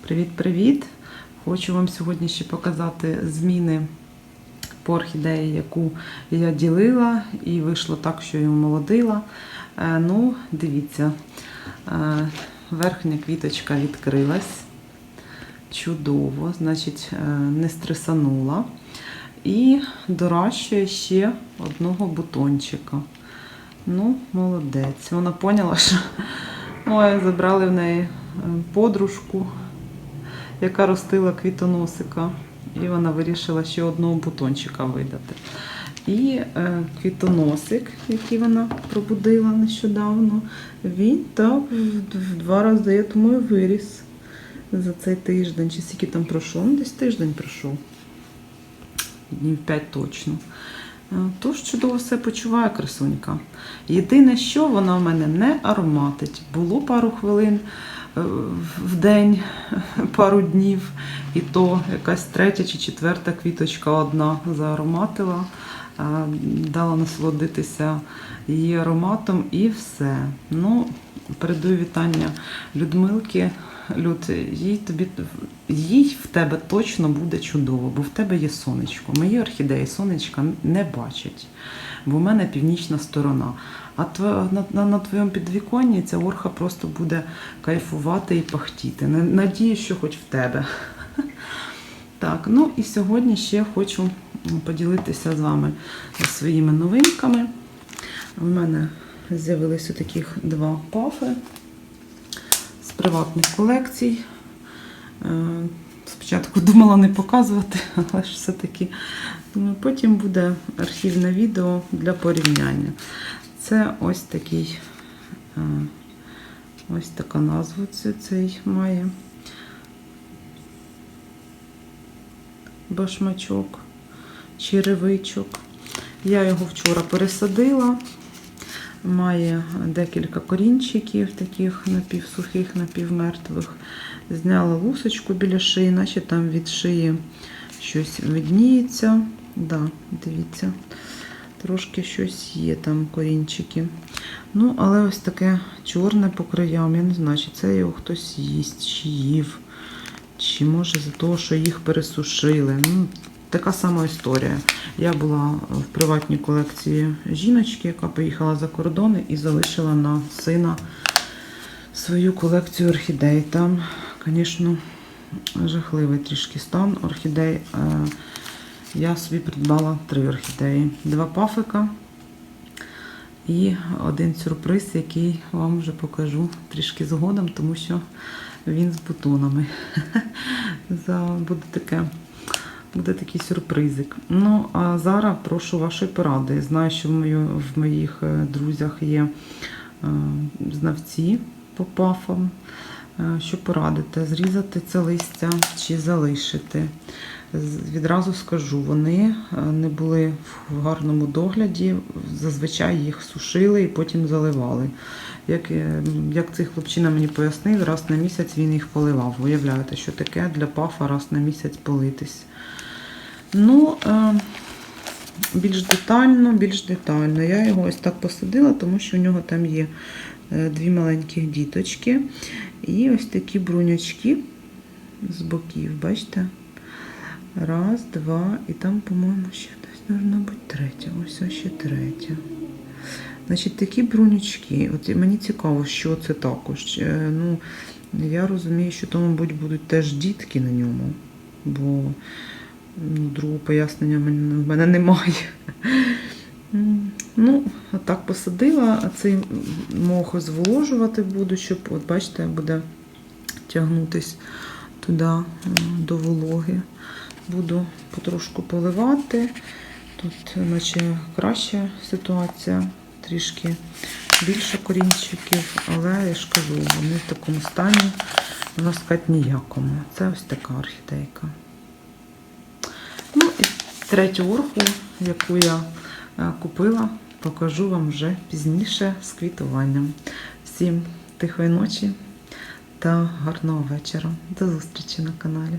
Привіт-привіт! Хочу вам сьогодні ще показати зміни по орхідеї, яку я ділила, і вийшло так, що я молодила. Е, Ну, дивіться, е, верхня квіточка відкрилась. Чудово, значить, е, не стресанула. І доращує ще одного бутончика. Ну, молодець. Вона поняла, що ой, забрали в неї е, подружку, яка ростила квітоносика. І вона вирішила ще одного бутончика видати. І е, квітоносик, який вона пробудила нещодавно, він так в, два рази, я думаю, виріс за цей тиждень. Чи скільки там пройшов? Ну, Десь тиждень пройшов. Днів 5 точно. Е, Тож чудово все почуває красунька. Єдине, що вона в мене не ароматить. Було пару хвилин е, в день, пару днів, і то якась третя чи четверта квіточка одна заароматила, е, дала насолодитися її ароматом і все. Ну, передаю вітання Людмилки. Люд, їй тобі їй в тебе точно буде чудово, бо в тебе є сонечко. Мої орхідеї сонечка не бачать, бо в мене північна сторона. А тво- на, на, на твоєму підвіконні ця орха просто буде кайфувати і пахтіти. Надію, що хоч в тебе. Так, ну і сьогодні ще хочу поділитися з вами своїми новинками. У мене з'явилися таких два пафи приватних колекцій. Е, Спочатку думала не показувати, але ж все-таки ну, потім буде архівне відео для порівняння. Це ось такий, е, ось така назва цей має башмачок, черевичок. Я його вчора пересадила. Має декілька корінчиків, таких напівсухих, напівмертвих. Зняла лусочку біля шиї, наче там від шиї щось видніється. Да, дивіться, трошки щось є там корінчики. Ну, але ось таке чорне по краям. Я не знаю, чи це його хтось їсть, чи їв, чи може за того, що їх пересушили. Ну, така сама історія. Я була в приватній колекції жіночки, яка поїхала за кордони і залишила на сина свою колекцію орхідей. Там, звісно, жахливий трішки стан орхідей. Е, Я собі придбала три орхідеї. Два пафика і один сюрприз, який вам вже покажу трішки згодом, тому що він з бутонами. Буде таке буде такий сюрпризик. Ну, а зараз прошу вашої поради. Знаю, що в, моїх е, друзях є е, знавці по пафам. Е, Що порадити? Зрізати це листя чи залишити? Відразу скажу, вони не були в гарному догляді, зазвичай їх сушили і потім заливали. Як, як цей хлопчина мені пояснив, раз на місяць він їх поливав. Уявляєте, що таке для пафа раз на місяць политись. Ну, е, більш детально, більш детально. Я його ось так посадила, тому що у нього там є е, дві маленьких діточки. І ось такі брунячки з боків, бачите? Раз, два, і там, по-моєму, ще десь бути третя. Ось ось ще третя. Значить, такі брунячки. От мені цікаво, що це також. Е, Ну, я розумію, що то, мабуть, будуть теж дітки на ньому, бо ну, другого пояснення в мене, немає. Ну, отак посадила, а цей мох зволожувати буду, щоб, от бачите, буде тягнутись туди до вологи. Буду потрошку поливати. Тут, наче краща ситуація, трішки більше корінчиків, але я ж кажу, вони в такому стані, можна сказати, ніякому. Це ось така орхідейка. Третю орху, яку я е, купила, покажу вам вже пізніше з квітуванням. Всім тихої ночі та гарного вечора. До зустрічі на каналі.